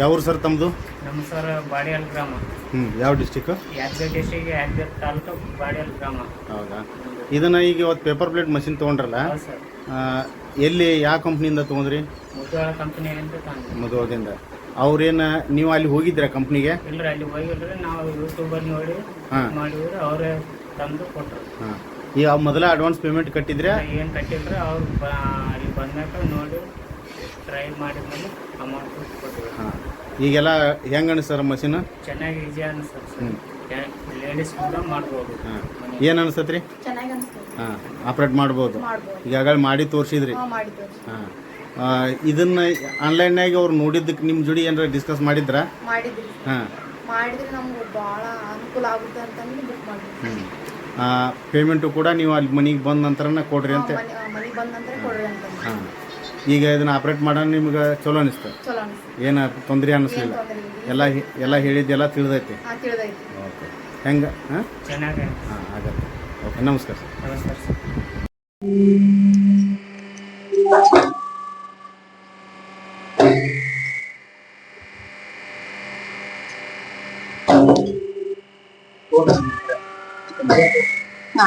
ಯಾವ್ರು sir ತಮ್ಮದು ನಮ್ಮ sir ಬಾಡಿಯಲ್ ಗ್ರಾಮ. ಹ್ಞೂ ಯಾವ ಡಿಸ್ಟಿಕ್ ಯಾದಗಿರಿ ಡಿಸ್ಟಿಕ್ ಯಾದಗಿರಿ ತಾಲೂಕು ಬಾಡಿಯಲ್ ಗ್ರಾಮ. ಹೌದಾ? ಇದನ್ನು ಈಗ ಇವತ್ತು ಪೇಪರ್ ಪ್ಲೇಟ್ ಮಷಿನ್ ತೊಗೊಂಡ್ರಲ್ಲ? ಸರ್. ಎಲ್ಲಿ ಯಾವ ಕಂಪ್ನಿಯಿಂದ ತೊಗೊಂಡ್ರಿ? ಮುದ್ದುವಾಳ ಕಂಪನಿ ಅಂತ ತಂದು ಮದುವಾಗಿಂದ ಅವ್ರೇನು ನೀವು ಅಲ್ಲಿ ಹೋಗಿದ್ರ ಕಂಪ್ನಿಗೆ ಇಲ್ರಿ ಅಲ್ಲಿ ಹೋಗಿಲ್ರಿ. ನಾವು ಯೂಟ್ಯೂಬಲ್ಲಿ ನೋಡಿ ಹಾಂ. ಮಾಡಿದ್ರೆ ಅವರೇ ತಂದು ಕೊಟ್ಟರು ಹಾಂ. ಈಗ ಮೊದಲ ಅಡ್ವಾನ್ಸ್ ಪೇಮೆಂಟ್ ಕಟ್ಟಿದ್ರೆ? ಏನು ಕಟ್ಟಿದ್ರೆ ಅವ್ರು ಅಲ್ಲಿ ಬಂದಾಗ ನೋಡಿ ಟ್ರೈ ಮಾಡಿದ್ಮೇಲೆ ಅಮೌಂಟ್ ಕೊಟ್ಟಿವಿ ಹಾಂ. ಈಗೆಲ್ಲ ಹೆಂಗೆ ಅನಿಸ್ತಾರ ಮಷಿನ್? ಚೆನ್ನಾಗಿ ಈಜಿ ಅನಿಸ್ತದೆ ಲೇಡೀಸ್ ಕೂಡ ಮಾಡ್ಬೋದು. ಹಾಂ. ಏನು ಅನಿಸ್ತತ್ರಿ ಚೆನ್ನಾಗಿ ಅನಿಸ್ತದೆ ಹಾಂ ಆಪ್ರೇಟ್ ಮಾಡ್ಬೋದು. ಈಗ ಈಗಾಗಲೇ ಮಾಡಿ ತೋರಿಸಿದ್ರಿ. ಹಾಂ ಮಾಡಿದ್ದು ಹಾಂ. ಇದನ್ನ ಆನ್ಲೈನ್ನಾಗ ಅವ್ರು ನೋಡಿದ್ದಕ್ಕೆ ನಿಮ್ಮ ಜೋಡಿ ಏನಾರ ಡಿಸ್ಕಸ್ ಮಾಡಿದ್ರಾ? ಮಾಡಿದ್ರಿ ಹಾಂ. ಮಾಡಿದ್ರೆ ನಮ್ಗೆ ಭಾಳ ಅನುಕೂಲ ಆಗುತ್ತೆ ಅಂತಂದು ಬುಕ್ ಮಾಡಿದ್ವಿ. ಹ್ಞೂ ಪೇಮೆಂಟು ಕೂಡ ನೀವು ಅಲ್ಲಿ ಮನೆಗೆ ಬಂದ ನಂತರನೇ ಕೊಡ್ರಿ ಅಂತ? ಮನೆಗೆ ಬಂದ ನಂತರ ಕೊಡ್ರಿ ಅಂತ ಹಾಂ. ಈಗ ಇದನ್ನ ಆಪ್ರೇಟ್ ಮಾಡೋಣ ನಿಮ್ಗೆ ಚಲೋ ಅನಿಸ್ತು? ಏನ ಅನಿಸ್ತು. ಏನು ತೊಂದರೆ ಅನ್ನಿಸ್ಲಿಲ್ಲ ಎಲ್ಲ ಎಲ್ಲ ಹೇಳಿದ್ದೆಲ್ಲ ತಿಳಿದೈತಿ? ಹಾಂ ತಿಳಿದೈತಿ. ಓಕೆ. ಹೆಂಗೆ ಹಾಂ? ಚೆನ್ನಾಗಿ ಹಾಂ ಆಗತ್ತೆ. ಓಕೆ ನಮಸ್ಕಾರ ಸರ್. ನಮಸ್ಕಾರ ಸರ್. ಹಾ.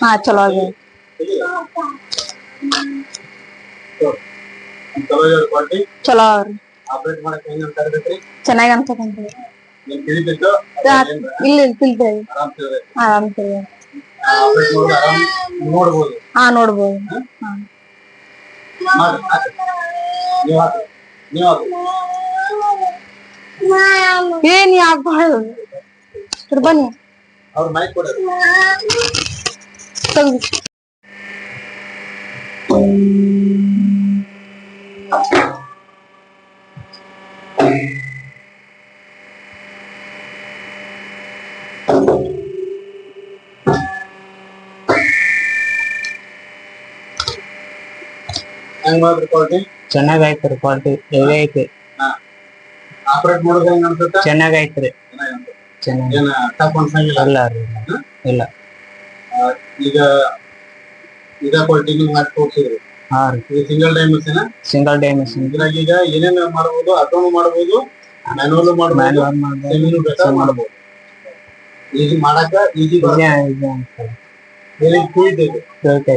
ಹಾ ಚಲೋ ಆಗ್ಯಾವ ಚಲೋ ಅವ್ರಿ. ಚೆನ್ನಾಗಿ ಅನ್ಸಕಂತೀವಿ ಇಲ್ಲ ಇಲ್ಲ ತಿಳ್ತೇವೆ ಆರಾಮ್ ತಿಳ್ದೇವೆ. ನೋಡ್ಬೋದು. ಹಾ. ನೋಡ್ಬೋದು ಏನ್ ಯಾಕೆ ಬನ್ನಿ. ಅವ್ರ ಮೈಕ್ ಕೊಡ. ಹೆಂಗ್ ಮಾಡಿದ್ರಿ ಕ್ವಾಲಿಟಿ ಚೆನ್ನಾಗಿ ಆಯ್ತು ರೀ ಕ್ವಾಲಿಟಿ ಹೆವಿ ಐತಿ. ಆಪರೇಟ್ ಮಾಡೋದು ಹೆಂಗ್ ಅನ್ಸುತ್ತೆ? ಚೆನ್ನಾಗಿ ಆಯ್ತು ರೀ ಚೆನ್ನಾಗಿ. ಏನ ಟಫ್ ಅನ್ಸಂಗಿಲ್ಲ ಇಲ್ಲ? ರೀ ಇಲ್ಲ. ಆ, ಈಗ ಇದ ಕ್ವಾಲಿಟಿ ನೀವು ಮಾಡಿ ತೋರಿಸಿದ್ರಿ. ಹಾ ರೀ. ಇದು ಸಿಂಗಲ್ ಡೈಮೆನ್ಷನ್ ಸಿಂಗಲ್ ಡೈಮೆನ್ಷನ್ ಇದ್ರಾಗ ಈಗ ಏನೇನ್ ಮಾಡಬಹುದು ಆಟೋನು ಮಾಡಬಹುದು ಮ್ಯಾನುವಲ್ ಮಾಡ್ಬೋದು ಸೆಮಿನು ಬೇಕಾದ್ರೆ ಮಾಡಬಹುದು ಈಜಿ ಮಾಡಾಕ ಈಜಿ ಈಜಿ ಈಜಿ ಅನ್ಸ್ತದೆ ಬೇರೆ ಕುಳಿತೈತೆ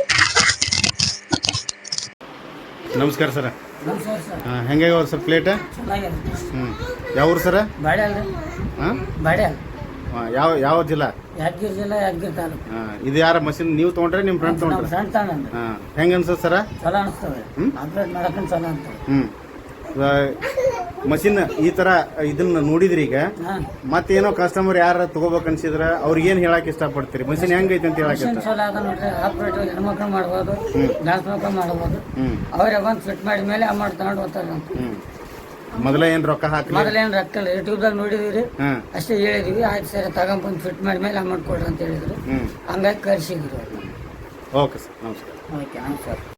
ನಮಸ್ಕಾರ ಸರ್. ನಮಸ್ಕಾರ ಸರ್ ಹಾಂ ಸರ್ ಪ್ಲೇಟ್ ಚೆನ್ನಾಗಿದೆ ಹ್ಞೂ ಯಾವ ಊರು ಸರ? ಹಾಂ? ಯಾವ ಯಾವ ಜಿಲ್ಲಾ? ಯಾದಗಿರಿ ಜಿಲ್ಲಾ ಯಾದಗಿರಿ ತಾಲೂಕು. ಹಾಂ ಇದು ಯಾರ ಮಷಿನ್ ನೀವು ತೊಗೊಂಡ್ರೆ ನಿಮ್ಮ ಫ್ರೆಂಡ್ ನಮ್ಮ ತೊಗೊಂಡ್ರೆ. ಅನ್ಸತ್ ಸರ್ ಹಾಂ ಹೆಂಗೆ ಅನ್ಸುತ್ತೆ ಸರ? ಚಲೋ ಅನಿಸ್ತದೆ. ಹ್ಮ್? ಆಪ್ರೇಟ್ ಮಾಡಕ್ಕೆ ಚಲೋ ಅಂತದೆ ಹ್ಞೂ ಮಷಿನ್ ಈ ತರ ಇದನ್ನ ನೋಡಿದ್ರಿ ಈಗ. ಮತ್ತೇನೋ ಕಸ್ಟಮರ್ ಯಾರ ತಗೋಬೇಕು ಅನ್ಸಿದ್ರ ಅವ್ರಿಗೆ ಏನ್ ಹೇಳಕ್ ಇಷ್ಟಪಡ್ತೀರಿ? ಮಷಿನ್ ಹೆಂಗೈತೆ ಅಂತ ಹೇಳಕ್ ಇಷ್ಟ? ಹೆಣ್ಮಕ್ಳು ಮಾಡ್ಬೋದು ಮಕ್ಳು ಮಾಡ್ಬೋದು. ಅವರೇ ಬಂದು ಫಿಟ್ ಮಾಡಿ ಮೇಲೆ ಅಮೌಂಟ್ ತಗೊಂಡು ಹೋಗ್ತಾರೆ ಮೊದಲೇ ಏನು ರೊಕ್ಕ ಹಾಕಿ ಮೊದಲೇನು ರೊಕ್ಕ ಇಲ್ಲ ಯೂಟ್ಯೂಬ್ದಾಗ ನೋಡಿದಿರಿ ಹಾಂ. ಅಷ್ಟೇ ಹೇಳಿದೀವಿ ಆಯ್ತು ಸರ್ ತಗೊಂಬಂದು ಫಿಟ್ ಮಾಡಿದ ಮೇಲೆ ಅಮೌಂಟ್ ಕೊಡ್ರಿ ಅಂತ ಹೇಳಿದ್ರು. ಹಂಗಾಗಿ ಕರ್ಸಿದ್ರು ಓಕೆ ಸರ್ ನಮಸ್ಕಾರ. ಓಕೆ ಹಾಂ ಸರ್.